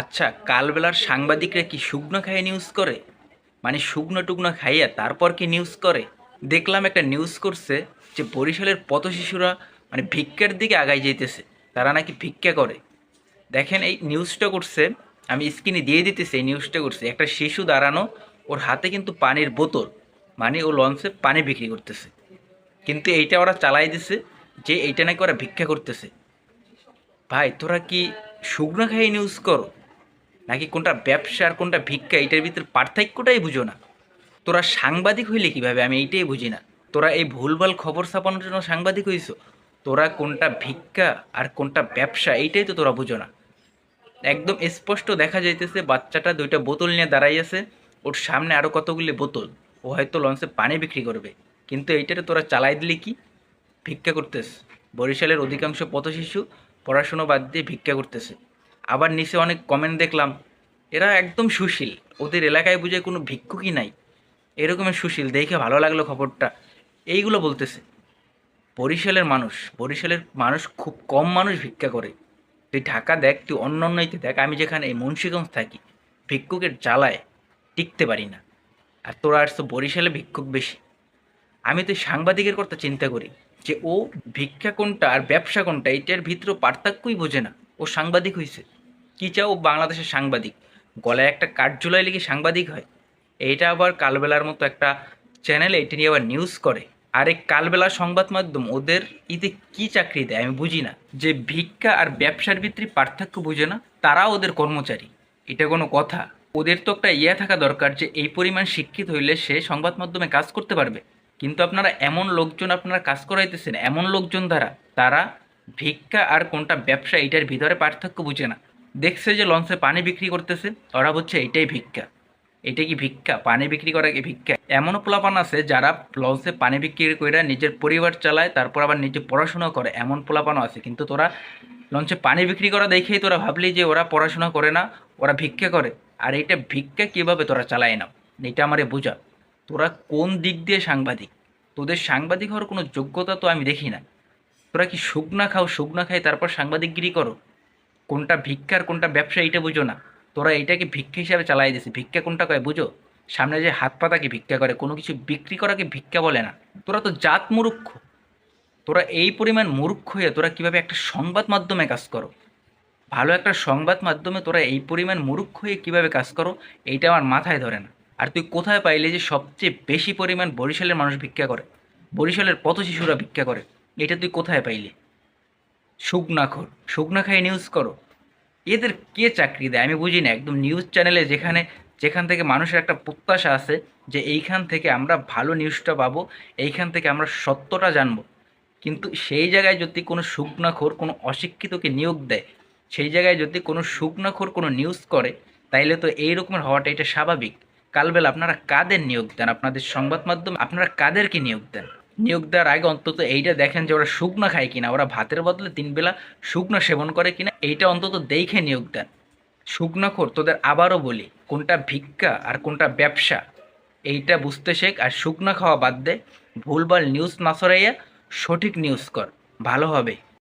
আচ্ছা কালবেলার সাংবাদিকরা কি শুকনো খাইয়ে নিউজ করে? মানে শুকনো টুকনো খাইয়া তারপর কি নিউজ করে? দেখলাম একটা নিউজ করছে যে বরিশালের পথ শিশুরা মানে ভিক্ষার দিকে আগায় যেতেছে তারা নাকি ভিক্ষা করে। দেখেন, এই নিউজটা করছে, আমি স্ক্রিনে দিয়ে দিতেছি, এই নিউজটা করছে। একটা শিশু দাঁড়ানো, ওর হাতে কিন্তু পানির বোতল মানে ও লঞ্চে পানি বিক্রি করতেছে। কিন্তু এইটা ওরা চালাই দিছে যে এইটা নাকি ওরা ভিক্ষা করতেছে। ভাই, তোরা কি শুকনো খাইয়ে নিউজ করো? নাকি কোনটা ব্যবসা আর কোনটা ভিক্ষা, এইটার ভিতরে পার্থক্যটাই বুঝো না। তোরা সাংবাদিক হইলে কীভাবে? আমি এইটাই বুঝি না। তোরা এই ভুলভাল খবর ছাপানোর জন্য সাংবাদিক হইছো? তোরা কোনটা ভিক্ষা আর কোনটা ব্যবসা, এইটাই তো তোরা বুঝো না। একদম স্পষ্ট দেখা যাইতেছে, বাচ্চাটা দুইটা বোতল নিয়ে দাঁড়াইয়াছে ওর সামনে আরও কতগুলি বোতল। ও হয়তো লঞ্চে পানি বিক্রি করবে। কিন্তু এইটাতে তোরা চালাই দিলি কি? ভিক্ষা করতেছে। বরিশালের অধিকাংশ পথশিশু পড়াশুনো বাদ দিয়ে ভিক্ষা করতেছে। আবার নিচে অনেক কমেন্ট দেখলাম, এরা একদম সুশীল। ওদের এলাকায় বুঝে কোনো ভিক্ষুকই নাই। এরকমের সুশীল, দেখে ভালো লাগল খবরটা। এইগুলো বলতেছে। বরিশালের মানুষ বরিশালের মানুষ খুব কম মানুষ ভিক্ষা করে। তুই ঢাকা দেখ, তুই অন্য অন্যইতে দেখ, আমি যেখানে এই মুন্সীগঞ্জ থাকি, ভিক্ষুকের জ্বালায় টিকতে পারি না। আর তোরা আসতো বরিশালে ভিক্ষুক বেশি। আমি তো সাংবাদিকের কথা চিন্তা করি, যে ও ভিক্ষা কোনটা আর ব্যবসা কোনটা এইটার ভিতরে পার্থক্যই বোঝে না। ও সাংবাদিক হয়েছে কী চাও বাংলাদেশের সাংবাদিক? গলায় একটা কাঠ ঝুলাই লিখে সাংবাদিক হয়। এইটা আবার কালবেলার মতো একটা চ্যানেল এটা নিয়ে আবার নিউজ করে। আর এই কালবেলা সংবাদ মাধ্যম, ওদের ইতে কি চাকরি দেয় আমি বুঝি না। যে ভিক্ষা আর ব্যবসার ভিতরে পার্থক্য বুঝে না তারা ওদের কর্মচারী। এটা কোনো কথা। ওদের তো একটা ইয়ে থাকা দরকার যে এই পরিমাণ শিক্ষিত হইলে সে সংবাদ মাধ্যমে কাজ করতে পারবে। কিন্তু আপনারা এমন লোকজন আপনারা কাজ করাইতেছেন, এমন লোকজন দ্বারা, তারা ভিক্ষা আর কোনটা ব্যবসা এটার ভিতরে পার্থক্য বুঝে না। দেখছে যে লঞ্চে পানি বিক্রি করতেছে, ওরা বলছে এটাই ভিক্ষা। এটা কি ভিক্ষা? পানি বিক্রি করা কি ভিক্ষা? এমনও পোলাপান আছে যারা লঞ্চে পানি বিক্রি করে নিজের পরিবার চালায়, তারপর আবার নিজে পড়াশোনা করে, এমন পোলাপানও আছে। কিন্তু তোরা লঞ্চে পানি বিক্রি করা দেখেই তোরা ভাবলি যে ওরা পড়াশোনা করে না, ওরা ভিক্ষা করে। আর এটা ভিক্ষা কীভাবে তোরা চালায় না এটা আমারে বোঝা। তোরা কোন দিক দিয়ে সাংবাদিক? তোদের সাংবাদিক হওয়ার কোনো যোগ্যতা তো আমি দেখি না। তোরা কি শুকনা খাও, শুকনা খাই তারপর সাংবাদিকগিরি করো? কোনটা ভিক্ষার, কোনটা ব্যবসা এইটা বুঝো না। তোরা এইটাকে ভিক্ষা হিসাবে চালাই দিছে ভিক্ষা কোনটা কয় বুঝো? সামনে যে হাত পাতাকে ভিক্ষা করে, কোনো কিছু বিক্রি করাকে ভিক্ষা বলে না। তোরা তো জাত মুরুক্ষ তোরা এই পরিমাণ মূর্খ হয়ে তোরা কীভাবে একটা সংবাদ মাধ্যমে কাজ করো? ভালো একটা সংবাদ মাধ্যমে তোরা এই পরিমাণ মূর্খ হয়ে কীভাবে কাজ করো, এইটা আমার মাথায় ধরে না। আর তুই কোথায় পাইলে যে সবচেয়ে বেশি পরিমাণ বরিশালের মানুষ ভিক্ষা করে? বরিশালের পথ শিশুরা ভিক্ষা করে। এটা তুই কোথায় পাইলে? শুকনাখোর শুকনা খাই নিউজ করো। এদের কে চাকরি দেয়? আমি বুঝি না। একদম নিউজ চ্যানেলে যেখানে, যেখান থেকে মানুষের একটা প্রত্যাশা আছে যে এইখান থেকে আমরা ভালো নিউজটা পাবো, এইখান থেকে আমরা সত্যটা জানব। কিন্তু সেই জায়গায় যদি কোনো শুকনাখোর কোনো অশিক্ষিতকে নিয়োগ দেয়, সেই জায়গায় যদি কোনো শুকনাখোর কোনো নিউজ করে, তাইলে তো এই রকমের হওয়াটা এটা স্বাভাবিক। কালবেলা আপনারা কাদের নিয়োগ দেন? আপনাদের সংবাদ মাধ্যম, আপনারা কাদেরকে নিয়োগ দেন? নিয়োগ দেওয়ার আগে অন্তত এইটা দেখেন যে ওরা শুকনো খায় কিনা, ওরা ভাতের বদলে তিন বেলা শুকনো সেবন করে কিনা, এইটা অন্তত দেখে নিয়োগ দেন। শুকনো খোর, তোদের আবারও বলি, কোনটা ভিক্ষা আর কোনটা ব্যবসা, এইটা বুঝতে শেখ। আর শুকনো খাওয়া বাদ দে, ভুলভাল নিউজ না সরাইয়া সঠিক নিউজ কর, ভালো হবে।